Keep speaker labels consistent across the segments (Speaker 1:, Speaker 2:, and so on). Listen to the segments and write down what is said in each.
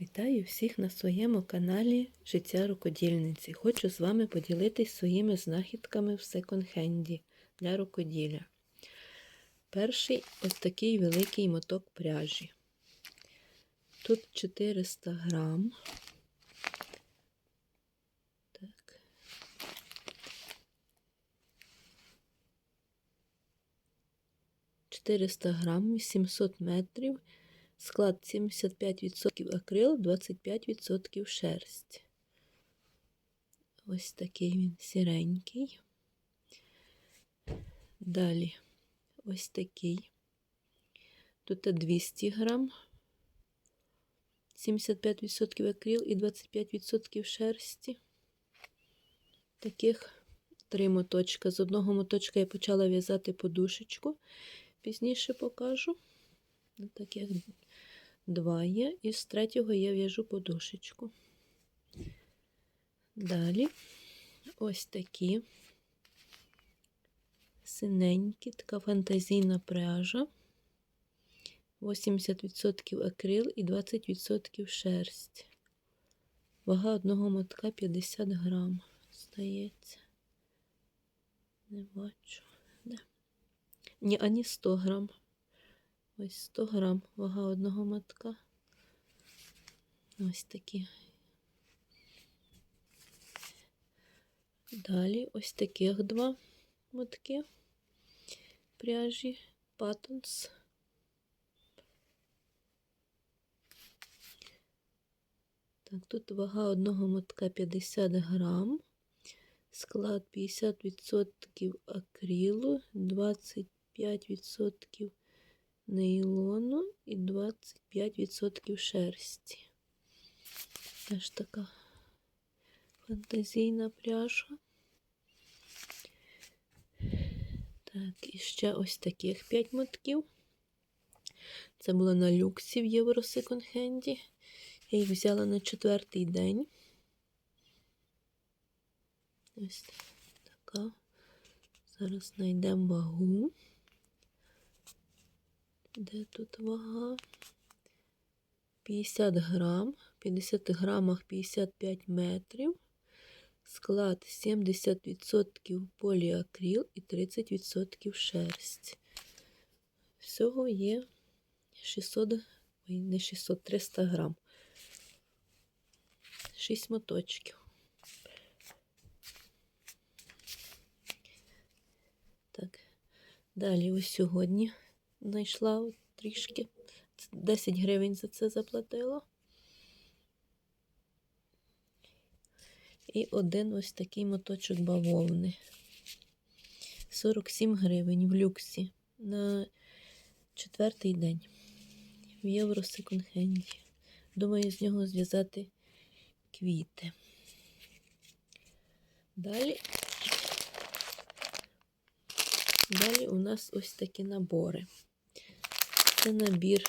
Speaker 1: Вітаю всіх на своєму каналі Життя рукодільниці. Хочу з вами поділитись своїми знахідками в секонд-хенді для рукоділля. Перший ось такий великий моток пряжі. Тут 400 грам. Так. Чотириста грам, 800 метрів. Склад 75% акрил, 25% шерсть. Ось такий він сіренький. Далі ось такий. Тут 200 грам, 75% акрил і 25% шерсті. Таких три моточка. З одного моточка я почала в'язати подушечку. Пізніше покажу. Таких два є, і з третього я в'яжу подушечку. Далі ось такі синенькі, така фантазійна пряжа. 80% акрил і 20% шерсть. Вага одного мотка 50 грам, здається. Не бачу. Де? Ні, ані 100 грам. Ось 100 грам вага одного мотка. Ось такі. Далі ось таких два мотки пряжі Patons. Так, тут вага одного мотка 50 грам, склад 50% акрилу, 25% нейлону і 25% шерсті. Теж така фантазійна пряжа. Так, і ще ось таких 5 мотків. Це було на люксі в Євро секонд-хенді. Я їх взяла на четвертий день. Ось така. Зараз знайдемо вагу. Де тут вага? 50 грам, 50 грамах 55 метрів. Склад 70% поліакрил і 30% шерсть. Всього є 600, ой, не 600, 300 грам. 6 моточків. Так, далі ось сьогодні знайшла трішки. 10 гривень за це заплатила. І один ось такий моточок бавовни. 47 гривень в люксі на четвертий день в євро. Думаю, з нього зв'язати квіти. Далі Далі у нас ось такі набори. Це набір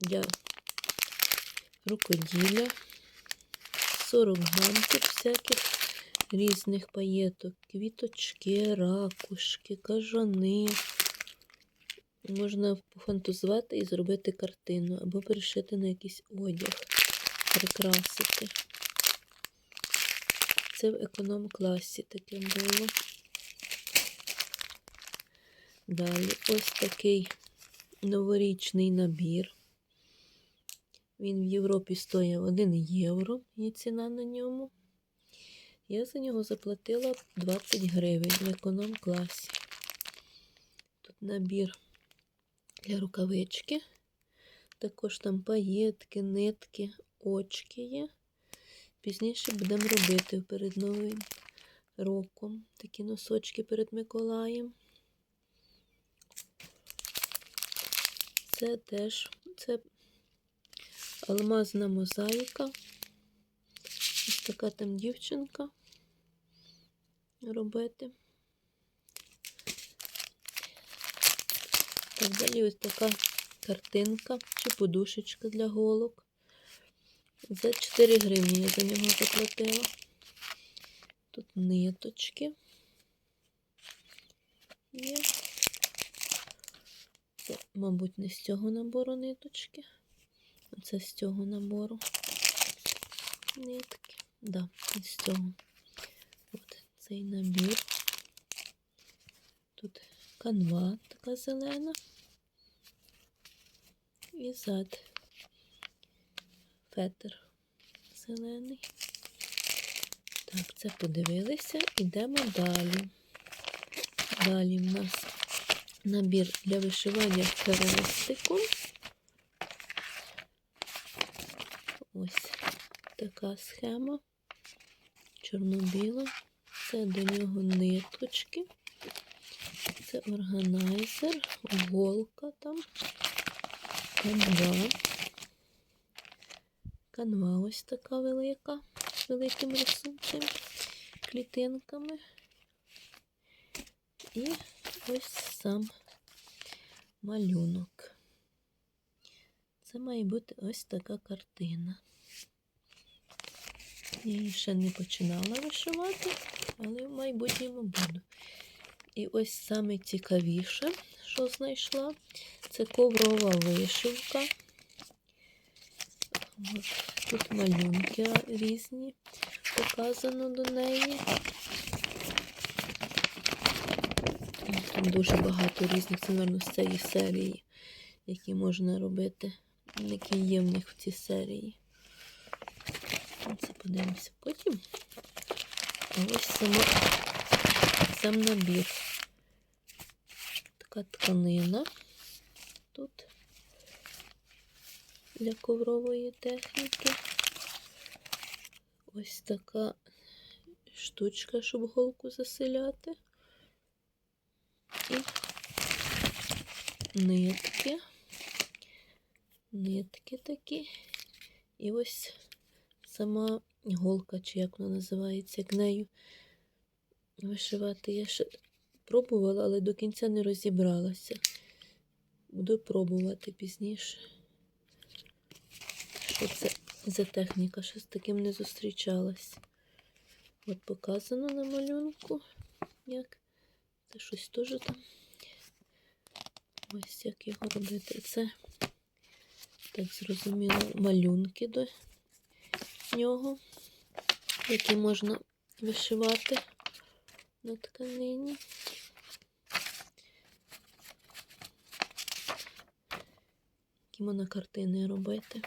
Speaker 1: для рукоділля, 40 грамів всяких різних паєток, квіточки, ракушки, кажани. Можна пофантазувати і зробити картину, або перешити на якийсь одяг, прикрасити. Це в економ-класі таке було. Далі ось такий новорічний набір. Він в Європі стоїв 1 євро, є ціна на ньому. Я за нього заплатила 20 гривень в економ-класі. Тут набір для рукавички. Також там паєтки, нитки, очки є. Пізніше будемо робити перед Новим роком такі носочки перед Миколаєм. Це теж це алмазна мозаїка. Ось така там дівчинка робити. Так, далі ось така картинка чи подушечка для голок. За 4 гривні я за нього заплатила. Тут ниточки є. Це, мабуть, не з цього набору ниточки. Це з цього набору. нитки. Да, із цього. От цей набір. Тут канва така зелена. І зад фетр зелений. Так, це подивилися. Ідемо далі. Далі в нас набір для вишивання хрестиком. Ось така схема. Чорно-біла. Це до нього ниточки. Це органайзер, голка там, канва. Канва ось така велика, з великим рисунком, клітинками. І ось сам малюнок. Це має бути ось така картина. Я її ще не починала вишивати, але в майбутньому буду. І ось саме цікавіше, що знайшла, це коврова вишивка. Тут малюнки різні показано до неї. Там дуже багато різних, це, мабуть, з цієї серії, які можна робити, які є в них в цій серії. Це подивимося потім. Ось сама, сам набір. Така тканина тут для коврової техніки. Ось така штучка, щоб голку заселяти. І нитки. Нитки такі. І ось сама голка, чи як вона називається, як нею вишивати. Я ще пробувала, але до кінця не розібралася. Буду пробувати пізніше. Що це за техніка? Що з таким не зустрічалась. От показано на малюнку, як це щось теж там. Ось як його робити. Це, так зрозуміло, малюнки до нього, які можна вишивати на тканині. Які можна картини робити.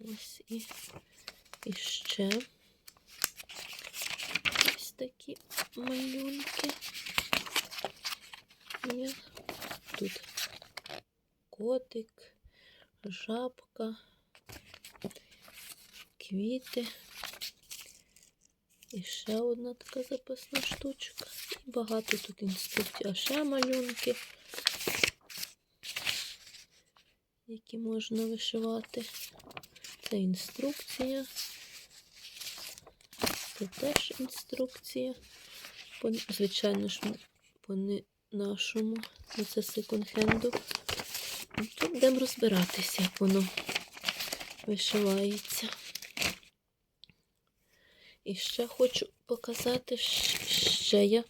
Speaker 1: Ось і, і ще ось такі малюнки. Є тут котик, жабка, квіти. І ще одна така запасна штучка. І багато тут інструкцій. А ще малюнки, які можна вишивати. Це інструкція. Це теж інструкція. Звичайно ж, по-нашому, Це секонд-хенду. Тут будемо розбиратися, як воно вишивається. І ще хочу показати, ще я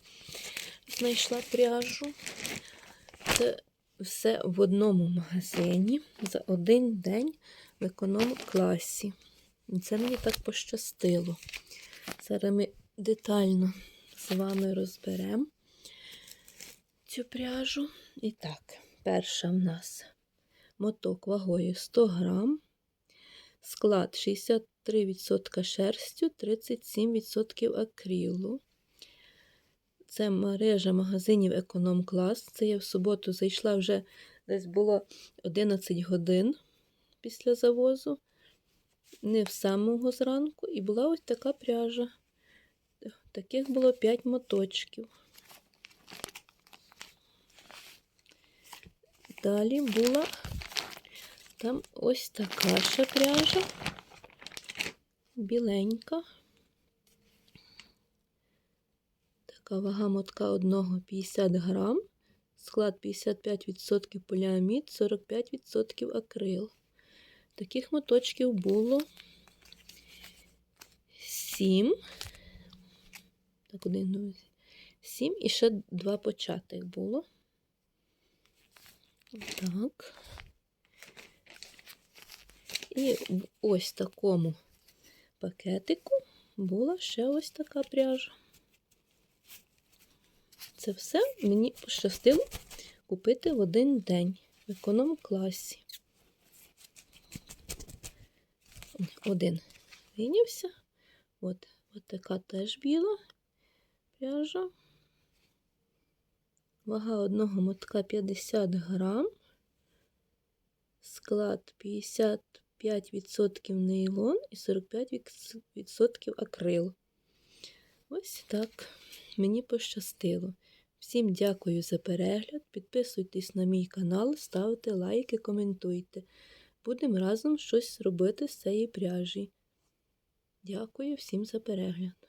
Speaker 1: знайшла пряжу. Це все в одному магазині за один день в економ-класі. І це мені так пощастило. Зараз ми детально з вами розберемо цю пряжу. І так, перша в нас моток вагою 100 грам, склад 63% шерстю, 37% акрилу. Це мережа магазинів Економ Клас. Це я в суботу зайшла вже десь було 11 годин після завозу, не в самого зранку, і була ось така пряжа. Таких було 5 моточків. Далі була там ось така ще пряжа, біленька. Така вага мотка одного 50 грам, склад 55% поліамід, 45% акрил. Таких моточків було 7. Так, один, два, 7 і ще два початих було. Так. І в ось такому пакетику була ще ось така пряжа. Це все мені пощастило купити в один день в економ-класі. Один вийнявся. От, от така теж біла пряжа. Вага одного мотка 50 грам. Склад 55% нейлон і 45% акрил. Ось так. Мені пощастило. Всім дякую за перегляд. Підписуйтесь на мій канал, ставте лайки, коментуйте. Будемо разом щось робити з цієї пряжі. Дякую всім за перегляд.